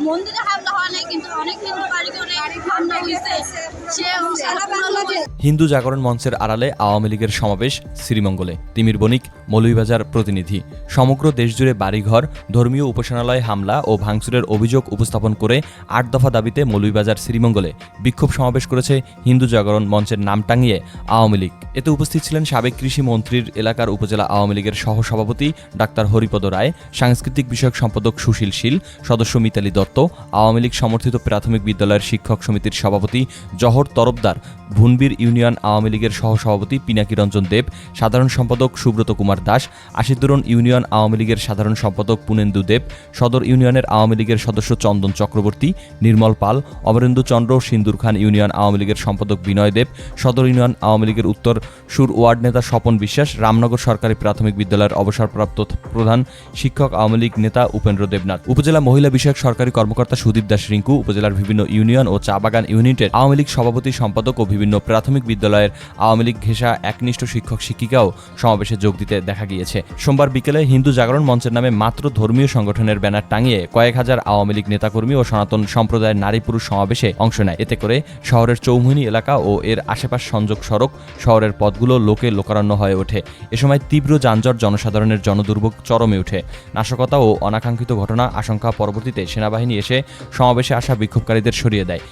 মন্দিরে হামলা হয় নাই কিন্তু অনেক হিন্দু বাড়ি করে হামলা হিন্দু জাগরণ মঞ্চের আড়ালে আওয়ামী লীগের সমাবেশ শ্রীমঙ্গলে। তিমির বণিক, মৌলভীবাজার প্রতিনিধি। সমগ্র দেশজুড়ে বাড়িঘর, ধর্মীয় উপাসনালয়ে হামলা ও ভাঙচুরের অভিযোগ উপস্থাপন করে আট দফা দাবিতে মৌলভীবাজার শ্রীমঙ্গলে বিক্ষোভ সমাবেশ করেছে হিন্দু জাগরণ মঞ্চের নাম টাঙিয়ে আওয়ামী লীগ। এতে উপস্থিত ছিলেন সাবেক কৃষি মন্ত্রীর এলাকার উপজেলা আওয়ামী লীগের সহসভাপতি ডাক্তার হরিপদ রায়, সাংস্কৃতিক বিষয়ক সম্পাদক সুশীল শীল, সদস্য মিতালি দত্ত, আওয়ামী লীগ সমর্থিত প্রাথমিক বিদ্যালয়ের শিক্ষক সমিতির সভাপতি জহর তরফদার, ভুনবীর ইউনিয়ন আওয়ামী লীগের সহসভাপতি পিনাকি রঞ্জন দেব, সাধারণ সম্পাদক সুব্রত কুমার দাস, আশিদুরন ইউনিয়ন আওয়ামী লীগের সাধারণ সম্পাদক পুনেন্দু দেব, সদর ইউনিয়নের আওয়ামী লীগের সদস্য চন্দন চক্রবর্তী, নির্মল পাল, অমরেন্দু চন্দ্র, সিন্দুর খান ইউনিয়ন আওয়ামী লীগের সম্পাদক বিনয় দেব, সদর ইউনিয়ন আওয়ামী লীগের উত্তর সুর ওয়ার্ড নেতা স্বপন বিশ্বাস, রামনগর সরকারি প্রাথমিক বিদ্যালয়ের অবসরপ্রাপ্ত প্রধান শিক্ষক আওয়ামী লীগ নেতা উপেন্দ্র দেবনাথ। উপজেলা মহিলা বিষয়ক সরকারি কর্মকর্তা সুদীপ দাস রিঙ্কু, উপজেলার বিভিন্ন ইউনিয়ন ও চা বাগান ইউনিটের আওয়ামী লীগ সভাপতি, সম্পাদক ও বিভিন্ন প্রাথমিক বিদ্যালয়ের আওয়ামী লীগ ঘেঁষা একনিষ্ঠ শিক্ষক শিক্ষিকাও সমাবেশে যোগ দিতে দেখা গিয়েছে। সোমবার বিকেলে হিন্দু জাগরণ মঞ্চের নামে মাত্র ধর্মীয় সংগঠনের ব্যানার টাঙিয়ে কয়েক হাজার আওয়ামী লীগ নেতাকর্মী ও সনাতন সম্প্রদায়ের নারী পুরুষ সমাবেশে অংশ নেয়। এতে করে শহরের চৌমুহনী এলাকা ও এর আশেপাশ সংযোগ সড়ক শহরের পথগুলো লোকে লোকারণ্য হয়ে ওঠে। এ সময় তীব্র যানজট জনসাধারণের জনদুর্ভোগ চরমে ওঠে নাশকতা ও অনাকাঙ্ক্ষিত ঘটনা আশঙ্কা পরবর্তীতে সেনাবাহিনী এসে সমাবেশে আসা বিক্ষোভকারীদের সরিয়ে দেয়।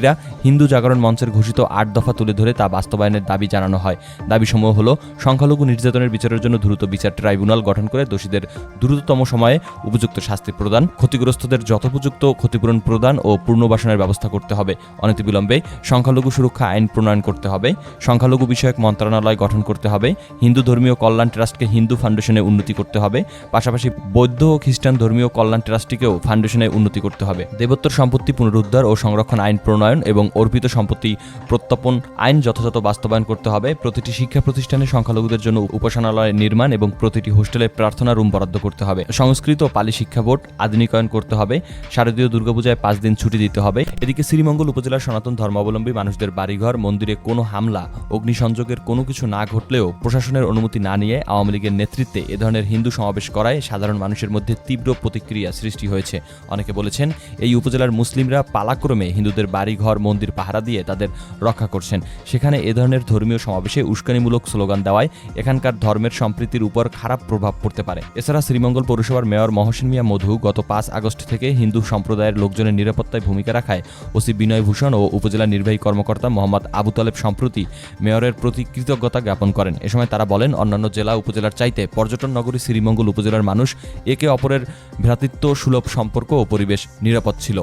বিক্ষোভকারীরা হিন্দু জাগরণ মঞ্চের ঘোষিত আট দফা তুলে ধরে তা বাস্তবায়নের দাবি জানানো হয়। দাবিসমূহ হল, সংখ্যালঘু নির্যাতনের বিচারের জন্য দ্রুত বিচার ট্রাইব্যুনাল গঠন করে দোষীদের দ্রুততম সময়ে উপযুক্ত শাস্তি প্রদান, ক্ষতিগ্রস্তদের যথোপযুক্ত ক্ষতিপূরণ প্রদান ও পুনর্বাসনের ব্যবস্থা করতে হবে। অনতিবিলম্বে সংখ্যালঘু সুরক্ষা আইন প্রণয়ন করতে হবে, সংখ্যালঘু বিষয়ক মন্ত্রণালয় গঠন করতে হবে, হিন্দু ধর্মীয় কল্যাণ ট্রাস্টকে হিন্দু ফাউন্ডেশনে উন্নতি করতে হবে, পাশাপাশি বৌদ্ধ ও খ্রিস্টান ধর্মীয় কল্যাণ ট্রাস্টটিকেও ফাউন্ডেশনে উন্নতি করতে হবে। দেবোত্তর সম্পত্তি পুনরুদ্ধার ও সংরক্ষণ আইন প্রণয়ন এবং অর্পিত সম্পত্তি প্রত্যর্পণ আইন যথাযথ বাস্তবায়ন করতে হবে। প্রতিটি শিক্ষা প্রতিষ্ঠানে সংখ্যালঘুদের জন্য উপাসনালয় নির্মাণ এবং প্রতিটি হোস্টেলে প্রার্থনা রুম বরাদ্দ করতে হবে। সংস্কৃত পালি শিক্ষা বোর্ড আধুনিকায়ন করতে হবে। শারদীয় দুর্গাপূজায় পাঁচ দিন ছুটি দিতে হবে। এদিকে শ্রীমঙ্গল উপজেলার সনাতন ধর্মাবলম্বী মানুষদের বাড়িঘর, মন্দিরে কোনো হামলা, অগ্নিসংযোগের কোনো কিছু না ঘটলেও প্রশাসনের অনুমতি না নিয়ে আওয়ামী লীগের নেতৃত্বে এ ধরনের হিন্দু সমাবেশ করায় সাধারণ মানুষের মধ্যে তীব্র প্রতিক্রিয়া সৃষ্টি হয়েছে। অনেকে বলেছেন, এই উপজেলার মুসলিমরা পালাক্রমে হিন্দুদের বাড়িঘর মন্দির, পাহারা দিয়ে তাদের রক্ষা করছেন। সেখানে এ ধরনের ধর্মীয় সমাবেশে উস্কানিমূলক স্লোগান দেওয়ায় এখানকার ধর্মের সম্প্রীতির উপর খারাপ প্রভাব পড়তে পারে। এছাড়া শ্রীমঙ্গল পৌরসভার মেয়র মহসিন মিয়া মধু গত পাঁচ আগস্ট থেকে হিন্দু সম্প্রদায়ের লোকজনের নিরাপত্তায় ভূমিকা রাখায় ওসি বিনয় ভূষণ ও উপজেলা নির্বাহী কর্মকর্তা মোহাম্মদ আবু তালেব সম্প্রতি মেয়রের প্রতি কৃতজ্ঞতা জ্ঞাপন করেন। এ সময় তারা বলেন, অন্যান্য জেলা উপজেলার চাইতে পর্যটন নগরী শ্রীমঙ্গল উপজেলার মানুষ একে অপরের ভ্রাতৃত্ব সুলভ সম্পর্ক ও পরিবেশ নিরাপদ ছিল।